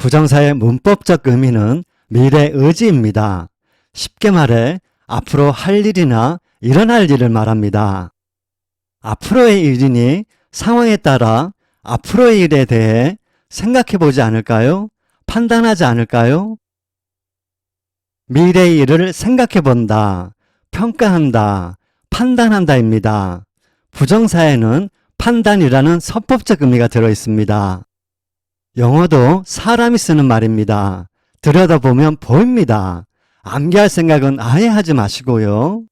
부정사의 문법적 의미는 미래 의지입니다. 쉽게 말해 앞으로 할 일이나 일어날 일을 말합니다. 앞으로의 일이니 상황에 따라 앞으로의 일에 대해 생각해 보지 않을까요? 판단하지 않을까요? 미래의 일을 생각해 본다, 평가한다, 판단한다입니다. 부정사에는 판단이라는 서법적 의미가 들어 있습니다. 영어도 사람이 쓰는 말입니다. 들여다보면 보입니다. 암기할 생각은 아예 하지 마시고요.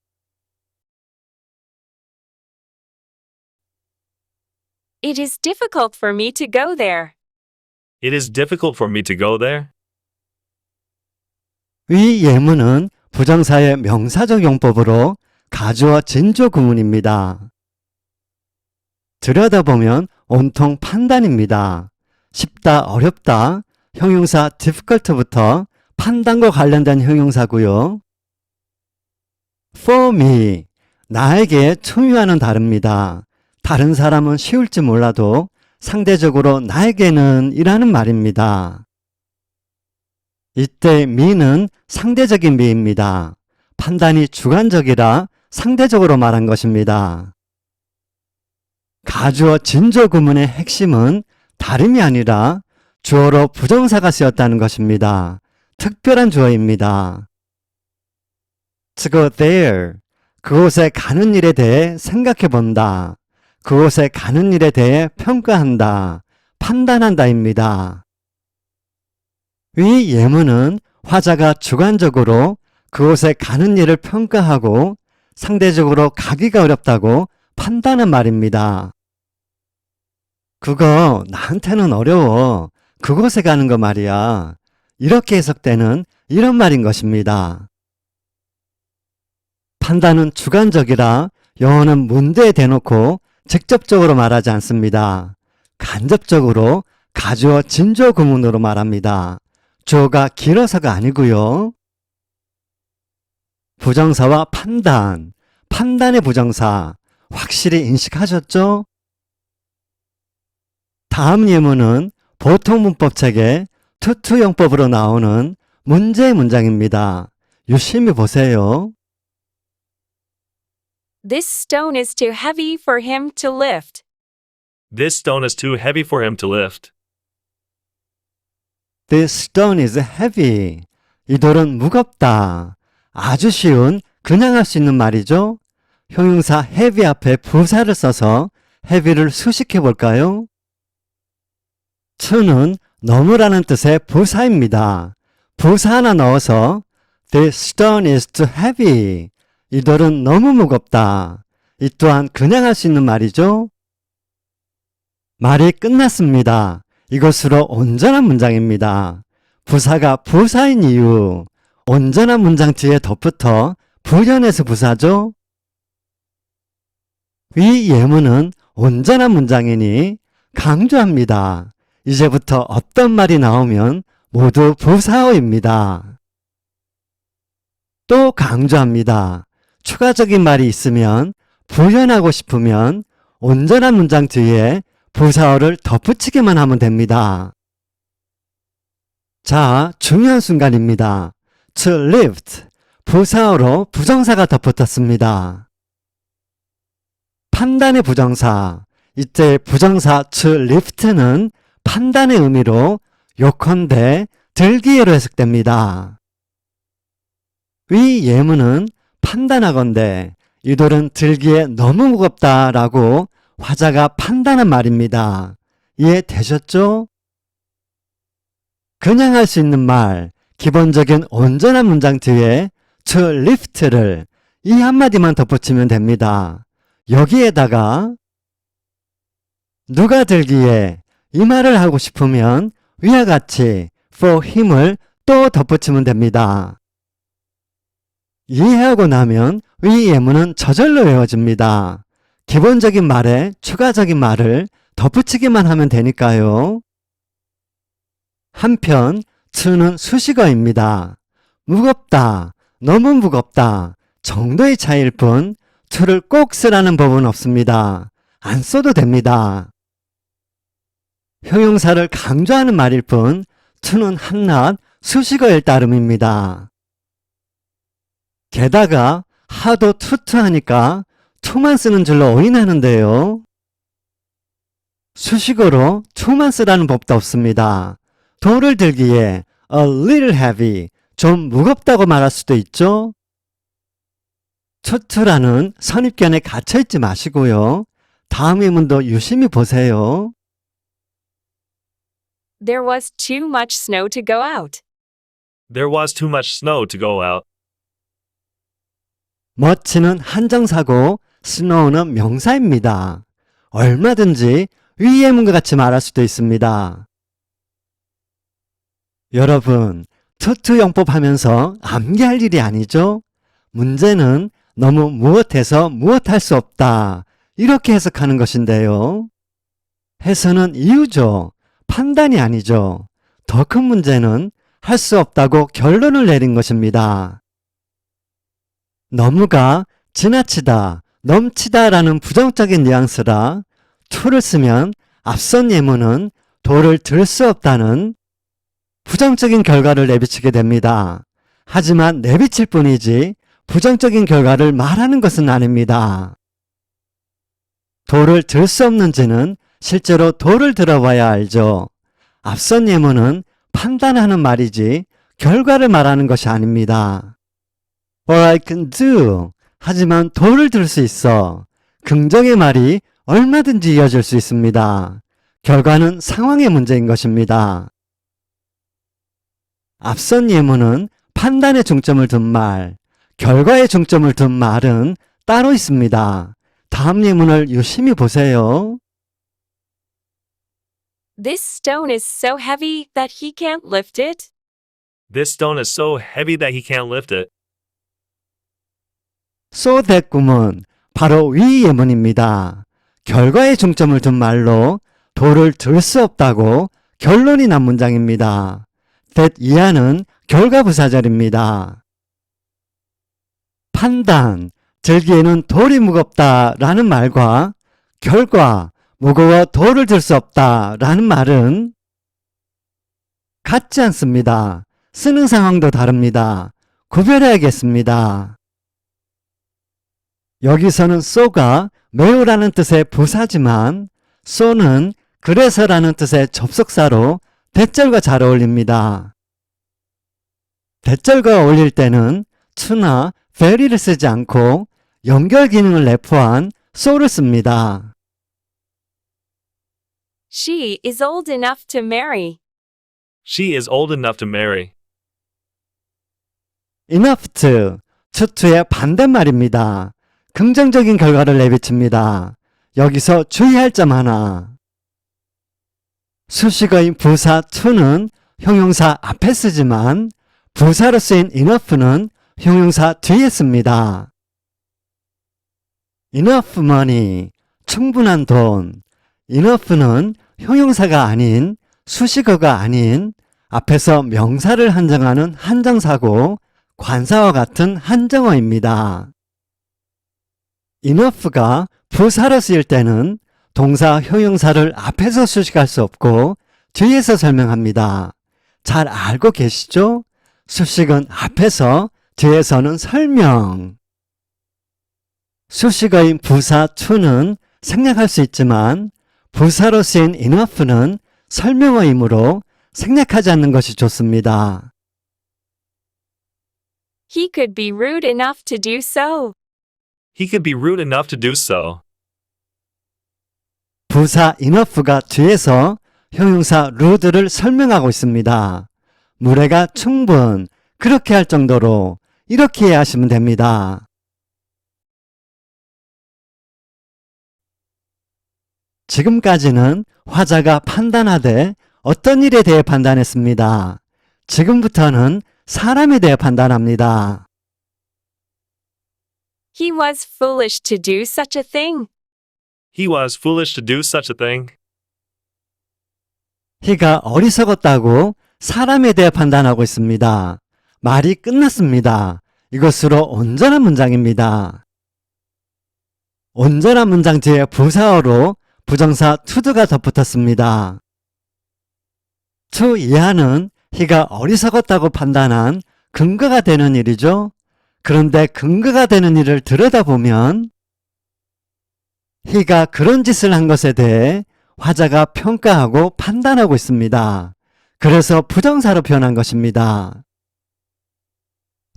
It is difficult for me to go there. It is difficult for me to go there. 위 예문은 부정사의 명사적 용법으로 가주어 진조 구문입니다. 들여다보면 온통 판단입니다. 쉽다, 어렵다, 형용사 difficult부터 판단과 관련된 형용사고요. for me, 나에게 초유와는 다릅니다. 다른 사람은 쉬울지 몰라도 상대적으로 나에게는 이라는 말입니다. 이때 me는 상대적인 미입니다. 판단이 주관적이라 상대적으로 말한 것입니다. 가주어 진조 구문의 핵심은 다름이 아니라 주어로 부정사가 쓰였다는 것입니다. 특별한 주어입니다. to go there. 그곳에 가는 일에 대해 생각해 본다. 그곳에 가는 일에 대해 평가한다. 판단한다입니다. 위 예문은 화자가 주관적으로 그곳에 가는 일을 평가하고 상대적으로 가기가 어렵다고 판단한 말입니다. 그거 나한테는 어려워. 그곳에 가는 거 말이야. 이렇게 해석되는 이런 말인 것입니다. 판단은 주관적이라 영어는 문대에 대놓고 직접적으로 말하지 않습니다. 간접적으로 가주어 진조 구문으로 말합니다. 주어가 길어서가 아니고요. 부정사와 판단, 판단의 부정사 확실히 인식하셨죠? 다음 예문은 보통 문법책의 투투용법으로 나오는 문제의 문장입니다. 유심히 보세요. This stone is too heavy for him to lift. This stone is too heavy for him to lift. This stone is heavy. 이 돌은 무겁다. 아주 쉬운, 그냥 할 수 있는 말이죠. 형용사 heavy 앞에 부사를 써서 heavy를 수식해 볼까요? To는 너무라는 뜻의 부사입니다. 부사 하나 넣어서 This stone is too heavy. 이 돌은 너무 무겁다. 이 또한 그냥 할 수 있는 말이죠. 말이 끝났습니다. 이것으로 온전한 문장입니다. 부사가 부사인 이유, 온전한 문장 뒤에 덧붙어 부연해서 부사죠. 위 예문은 온전한 문장이니 강조합니다. 이제부터 어떤 말이 나오면 모두 부사어입니다. 또 강조합니다. 추가적인 말이 있으면 부연하고 싶으면 온전한 문장 뒤에 부사어를 덧붙이기만 하면 됩니다. 자, 중요한 순간입니다. to lift, 부사어로 부정사가 덧붙었습니다. 판단의 부정사, 이때 부정사 to lift는 판단의 의미로 요컨대 들기에로 해석됩니다. 위 예문은 판단하건대 이 돌은 들기에 너무 무겁다라고 화자가 판단한 말입니다. 이해되셨죠? 그냥 할 수 있는 말, 기본적인 온전한 문장 뒤에 to lift를 이 한마디만 덧붙이면 됩니다. 여기에다가 누가 들기에 이 말을 하고 싶으면 위와 같이 for him을 또 덧붙이면 됩니다. 이해하고 나면 위 예문은 저절로 외워집니다. 기본적인 말에 추가적인 말을 덧붙이기만 하면 되니까요. 한편 to는 수식어입니다. 무겁다, 너무 무겁다 정도의 차이일 뿐 to를 꼭 쓰라는 법은 없습니다. 안 써도 됩니다. 형용사를 강조하는 말일 뿐 to는 한낱 수식어일 따름입니다. 게다가 하도 투투하니까 to만 쓰는 줄로 오인하는데요. 수식어로 to만 쓰라는 법도 없습니다. 돌을 들기에 a little heavy, 좀 무겁다고 말할 수도 있죠. 투투라는 선입견에 갇혀있지 마시고요. 다음 의문도 유심히 보세요. There was too much snow to go out. There was too much snow to go out. 멋지는 한정사고 스노우는 명사입니다. 얼마든지 위 예문과 같이 말할 수도 있습니다. 여러분, 투투 영법 하면서 암기할 일이 아니죠? 문제는 너무 무엇해서 무엇할 수 없다. 이렇게 해석하는 것인데요. 해서는 이유죠. 판단이 아니죠. 더 큰 문제는 할 수 없다고 결론을 내린 것입니다. 너무가 지나치다, 넘치다 라는 부정적인 뉘앙스라 to를 쓰면 앞선 예문은 도를 들 수 없다는 부정적인 결과를 내비치게 됩니다. 하지만 내비칠 뿐이지 부정적인 결과를 말하는 것은 아닙니다. 도를 들 수 없는지는 실제로 도를 들어봐야 알죠. 앞선 예문은 판단하는 말이지 결과를 말하는 것이 아닙니다. Or I can do. 하지만 도를 들 수 있어. 긍정의 말이 얼마든지 이어질 수 있습니다. 결과는 상황의 문제인 것입니다. 앞선 예문은 판단에 중점을 둔 말, 결과에 중점을 둔 말은 따로 있습니다. 다음 예문을 유심히 보세요. This stone is so heavy that he can't lift it. This stone is so heavy that he can't lift it. so that 꿈은 바로 위 예문입니다. 결과에 중점을 둔 말로 도를 들수 없다고 결론이 난 문장입니다. that 이하는 결과 부사절입니다. 판단, 들기에는 돌이 무겁다 라는 말과 결과, 무거워 돌을 들 수 없다 라는 말은 같지 않습니다. 쓰는 상황도 다릅니다. 구별해야겠습니다. 여기서는 so가 매우라는 뜻의 부사지만 so는 그래서라는 뜻의 접속사로 대절과 잘 어울립니다. 대절과 어울릴 때는 to나 very를 쓰지 않고 연결 기능을 내포한 so를 씁니다. She is old enough to marry. She is old enough to marry. enough to, to 의 반대말입니다. 긍정적인 결과를 내비칩니다. 여기서 주의할 점 하나. 수식어인 부사 to는 형용사 앞에 쓰지만 부사로 쓰인 enough는 형용사 뒤에 씁니다. enough money, 충분한 돈. Enough는 형용사가 아닌 수식어가 아닌 앞에서 명사를 한정하는 한정사고 관사와 같은 한정어입니다. enough가 부사로 쓰일 때는 동사 형용사를 앞에서 수식할 수 없고 뒤에서 설명합니다. 잘 알고 계시죠? 수식은 앞에서 뒤에서는 설명. 수식어인 부사 to는 생략할 수 있지만 부사로 쓰인 enough는 설명어이므로 생략하지 않는 것이 좋습니다. He could be rude enough to do so. He could be rude enough to do so. 부사 enough가 뒤에서 형용사 rude를 설명하고 있습니다. 무례가 충분, 그렇게 할 정도로 이렇게 이해하시면 됩니다. 지금까지는 화자가 판단하되 어떤 일에 대해 판단했습니다. 지금부터는 사람에 대해 판단합니다. He was foolish to do such a thing. He was foolish to do such a thing. 희가 어리석었다고 사람에 대해 판단하고 있습니다. 말이 끝났습니다. 이것으로 온전한 문장입니다. 온전한 문장 뒤에 부사어로 부정사 to가 덧붙었습니다. to 이하는 he가 어리석었다고 판단한 근거가 되는 일이죠. 그런데 근거가 되는 일을 들여다보면 he가 그런 짓을 한 것에 대해 화자가 평가하고 판단하고 있습니다. 그래서 부정사로 표현한 것입니다.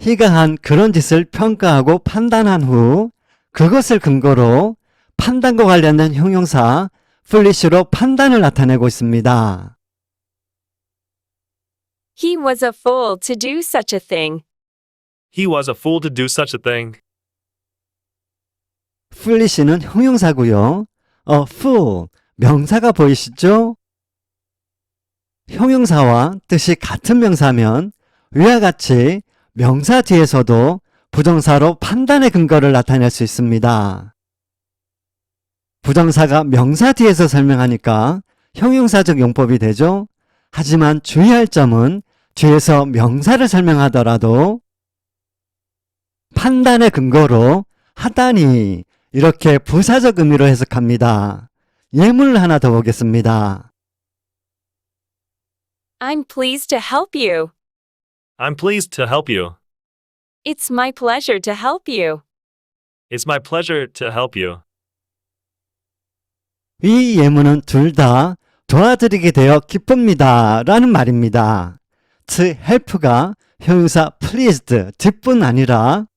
he가 한 그런 짓을 평가하고 판단한 후 그것을 근거로 판단과 관련된 형용사 플리시로 판단을 나타내고 있습니다. He was a fool to do such a thing. He was a fool to do such a thing. 플리시는 형용사고요. a fool 명사가 보이시죠? 형용사와 뜻이 같은 명사면 위와 같이 명사 뒤에서도 부정사로 판단의 근거를 나타낼 수 있습니다. 부정사가 명사 뒤에서 설명하니까 형용사적 용법이 되죠? 하지만 주의할 점은 뒤에서 명사를 설명하더라도 판단의 근거로 하다니 이렇게 부사적 의미로 해석합니다. 예문을 하나 더 보겠습니다. I'm pleased to help you. I'm pleased to help you. It's my pleasure to help you. It's my pleasure to help you. 이 예문은 둘 다 도와드리게 되어 기쁩니다. 라는 말입니다. to help가 형용사 pleased 뒷뿐 아니라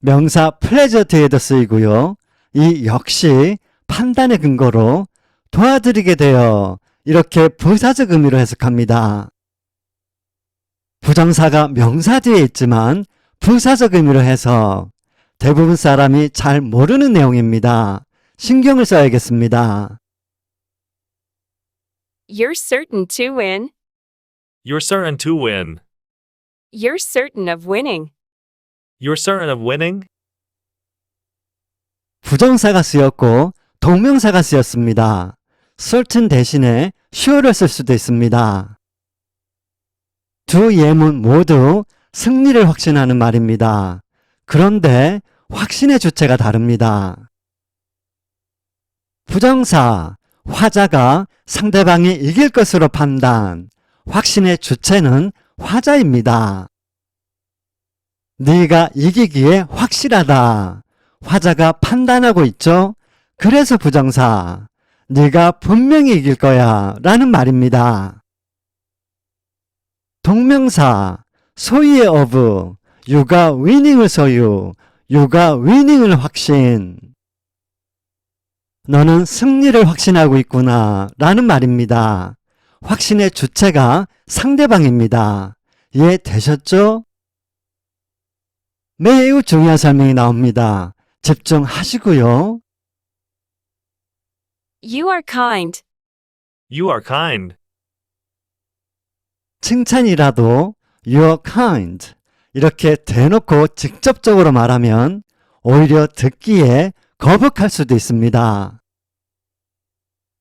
명사 pleasure 뒤에도 쓰이고요. 이 역시 판단의 근거로 도와드리게 되어 이렇게 부사적 의미로 해석합니다. 부정사가 명사 뒤에 있지만 부사적 의미로 해서 대부분 사람이 잘 모르는 내용입니다. 신경을 써야겠습니다. You're certain to win. You're certain to win. You're certain of winning. You're certain of winning. 부정사가 쓰였고 동명사가 쓰였습니다. certain 대신에 sure를 쓸 수도 있습니다. 두 예문 모두 승리를 확신하는 말입니다. 그런데 확신의 주체가 다릅니다. 부정사, 화자가 상대방이 이길 것으로 판단, 확신의 주체는 화자입니다. 네가 이기기에 확실하다. 화자가 판단하고 있죠? 그래서 부정사, 네가 분명히 이길 거야 라는 말입니다. 동명사, 소유의 of, 유가 위닝을 소유, 유가 위닝을 확신. 너는 승리를 확신하고 있구나 라는 말입니다. 확신의 주체가 상대방입니다. 이해 되셨죠? 매우 중요한 설명이 나옵니다. 집중하시고요. You are kind. You are kind. 칭찬이라도 you're kind 이렇게 대놓고 직접적으로 말하면 오히려 듣기에 거북할 수도 있습니다.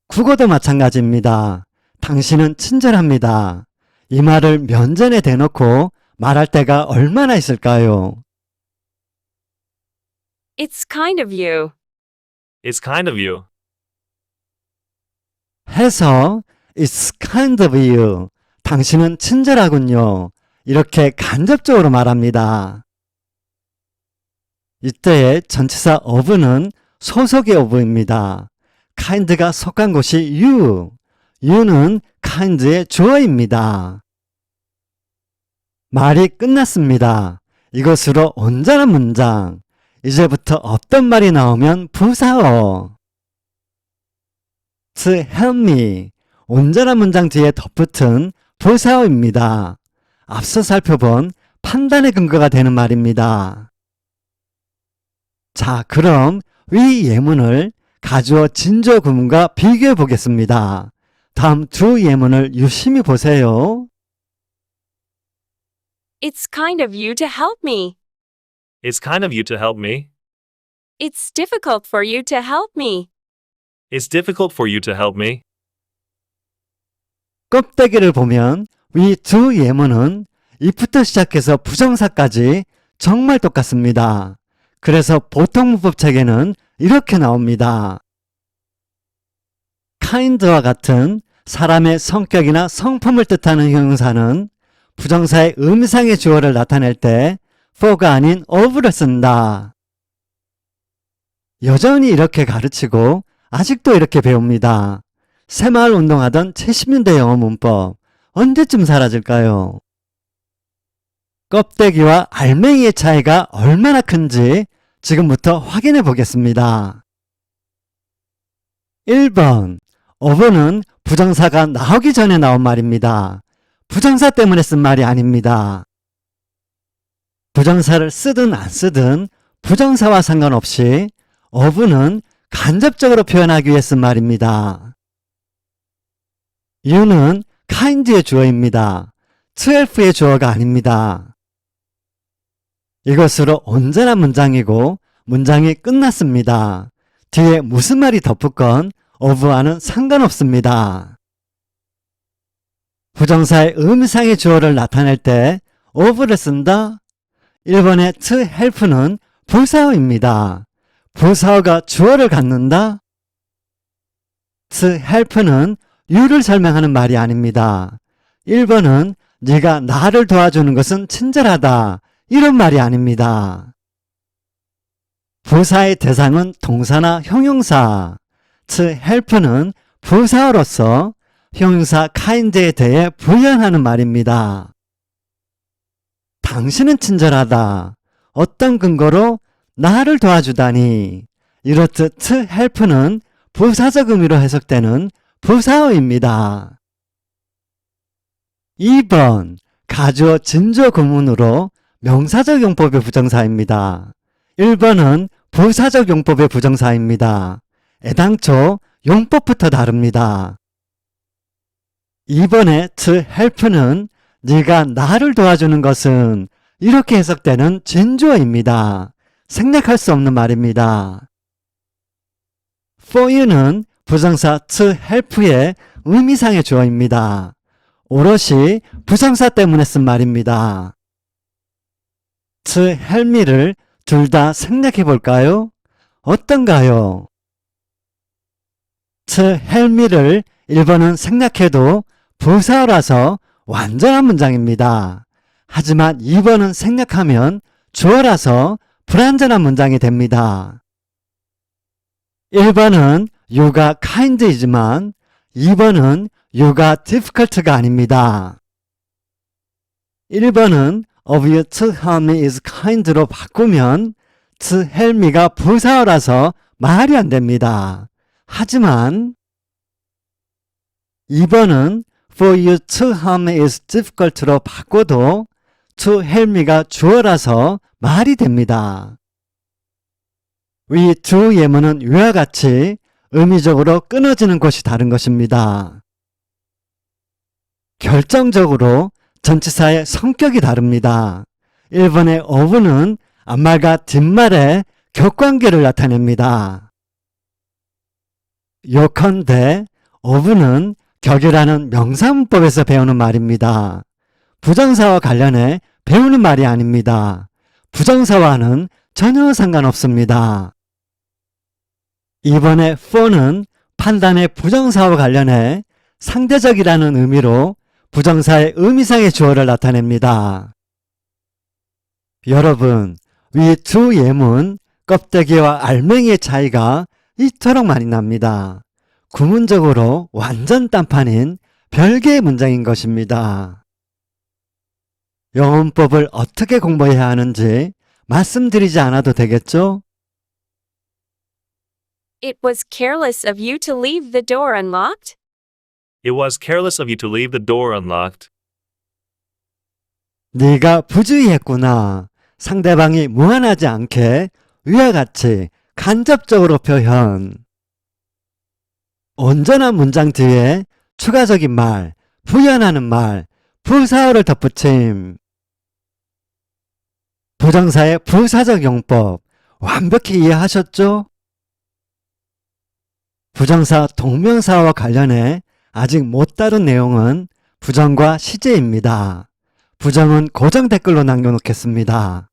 국어도 마찬가지입니다. 당신은 친절합니다. 이 말을 면전에 대놓고 말할 때가 얼마나 있을까요? It's kind of you. It's kind of you. 해서 It's kind of you. 당신은 친절하군요. 이렇게 간접적으로 말합니다. 이때의 전치사 of는 소속의 of입니다. kind가 속한 곳이 you. you는 kind의 주어입니다. 말이 끝났습니다. 이것으로 온전한 문장. 이제부터 어떤 말이 나오면 부사어. to help me. 온전한 문장 뒤에 덧붙은 부사어입니다. 앞서 살펴본 판단의 근거가 되는 말입니다. 자, 그럼 위 예문을 가주어 진주어 구문과 비교해 보겠습니다. 다음 두 예문을 유심히 보세요. It's kind of you to help me. It's kind of you to help me. It's difficult for you to help me. It's difficult for you to help me. 껍데기를 보면 위 두 예문은 if부터 시작해서 부정사까지 정말 똑같습니다. 그래서 보통 문법 책에는 이렇게 나옵니다. kind와 같은 사람의 성격이나 성품을 뜻하는 형용사는 부정사의 의미상의 주어를 나타낼 때 for가 아닌 of를 쓴다. 여전히 이렇게 가르치고 아직도 이렇게 배웁니다. 새마을 운동하던 70년대 영어 문법 언제쯤 사라질까요? 껍데기와 알맹이의 차이가 얼마나 큰지 지금부터 확인해 보겠습니다. 1번 of는 부정사가 나오기 전에 나온 말입니다. 부정사 때문에 쓴 말이 아닙니다. 부정사를 쓰든 안 쓰든 부정사와 상관없이 of는 간접적으로 표현하기 위해 쓴 말입니다. you는 kind의 주어입니다. to 주어가 아닙니다. 이것으로 온전한 문장이고 문장이 끝났습니다. 뒤에 무슨 말이 덧붙건 of와는 상관없습니다. 부정사의 의미상의 주어를 나타낼 때 of를 쓴다? 1번의 to help는 부사어입니다. 부사어가 주어를 갖는다? to help는 you를 설명하는 말이 아닙니다. 1번은 네가 나를 도와주는 것은 친절하다. 이런 말이 아닙니다. 부사의 대상은 동사나 형용사. to help는 부사어로서 형용사 kind에 대해 부연하는 말입니다. 당신은 친절하다. 어떤 근거로 나를 도와주다니. 이렇듯 to help는 부사적 의미로 해석되는 부사어입니다. 2번 가주어 진주어 구문으로 명사적 용법의 부정사입니다. 1번은 부사적 용법의 부정사입니다. 애당초 용법부터 다릅니다. 2번의 to help는 네가 나를 도와주는 것은 이렇게 해석되는 진주어입니다. 생략할 수 없는 말입니다. for you는 부정사 to help의 의미상의 주어입니다. 오롯이 부정사 때문에 쓴 말입니다. Help me를 둘 다 생략해 볼까요? 어떤가요? help me를 1번은 생략해도 부사어라서 완전한 문장입니다. 하지만 2번은 생략하면 주어라서 불완전한 문장이 됩니다. 1번은 you가 kind이지만 2번은 you가 difficult가 아닙니다. 1번은 of you to help me is kind로 바꾸면 to help me가 부사어라서 말이 안 됩니다. 하지만 2번은 for you to me is difficult로 바꿔도 to help me가 주어라서 말이 됩니다. 위 두 예문은 위와 같이 의미적으로 끊어지는 곳이 다른 것입니다. 결정적으로 전치사의 성격이 다릅니다. 1번의 of는 앞말과 뒷말의 격관계를 나타냅니다. 요컨대 of는 격이라는 명사문법에서 배우는 말입니다. 부정사와 관련해 배우는 말이 아닙니다. 부정사와는 전혀 상관없습니다. 이번에 for는 판단의 부정사와 관련해 상대적이라는 의미로 부정사의 의미상의 주어를 나타냅니다. 여러분, 위 두 예문 껍데기와 알맹이의 차이가 이토록 많이 납니다. 구문적으로 완전 딴판인 별개의 문장인 것입니다. 영어문법을 어떻게 공부해야 하는지 말씀드리지 않아도 되겠죠? It was careless of you to leave the door unlocked. It was careless of you to leave the door unlocked. 네가 부주의했구나. 상대방이 무한하지 않게 위와 같이 간접적으로 표현. 온전한 문장 뒤에 추가적인 말, 부연하는 말, 부사어를 덧붙임. 부정사의 부사적 용법 완벽히 이해하셨죠? 부정사 동명사와 관련해 아직 못 다룬 내용은 부정과 시제입니다. 부정은 고정 댓글로 남겨놓겠습니다.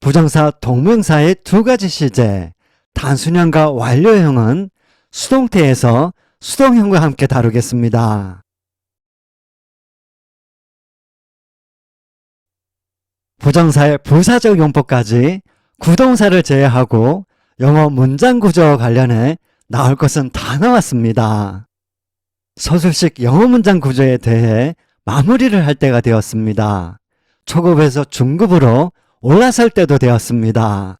부정사 동명사의 두 가지 시제, 단순형과 완료형은 수동태에서 수동형과 함께 다루겠습니다. 부정사의 부사적 용법까지 구동사를 제외하고 영어 문장 구조와 관련해 나올 것은 다 나왔습니다. 서술식 영어 문장 구조에 대해 마무리를 할 때가 되었습니다. 초급에서 중급으로 올라설 때도 되었습니다.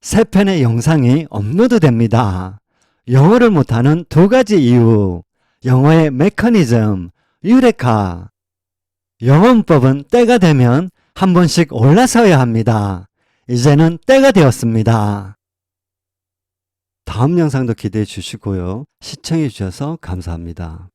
세 편의 영상이 업로드됩니다. 영어를 못하는 두 가지 이유, 영어의 메커니즘, 유레카. 영어 문법은 때가 되면 한 번씩 올라서야 합니다. 이제는 때가 되었습니다. 다음 영상도 기대해 주시고요. 시청해 주셔서 감사합니다.